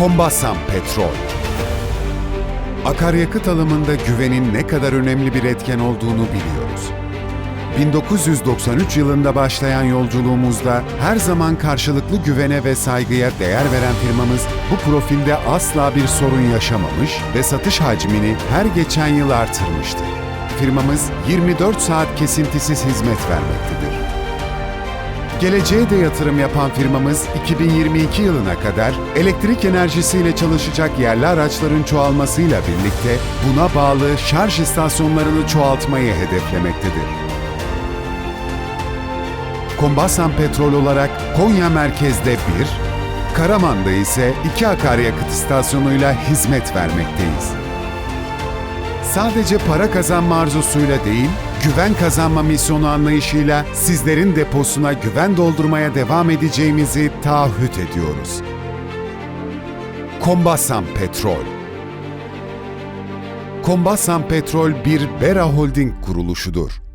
Kombasan Petrol Akaryakıt alımında güvenin ne kadar önemli bir etken olduğunu biliyoruz. 1993 yılında başlayan yolculuğumuzda her zaman karşılıklı güvene ve saygıya değer veren firmamız bu profilde asla bir sorun yaşamamış ve satış hacmini her geçen yıl artırmıştır. Firmamız 24 saat kesintisiz hizmet vermektedir. Geleceğe de yatırım yapan firmamız 2022 yılına kadar elektrik enerjisiyle çalışacak yerli araçların çoğalmasıyla birlikte buna bağlı şarj istasyonlarını çoğaltmayı hedeflemektedir. Kombasan Petrol olarak Konya merkezde bir, Karaman'da ise iki akaryakıt istasyonuyla hizmet vermekteyiz. Sadece para kazanma arzusuyla değil, güven kazanma misyonu anlayışıyla sizlerin deposuna güven doldurmaya devam edeceğimizi taahhüt ediyoruz. Kombasan Petrol Kombasan Petrol bir Bera Holding kuruluşudur.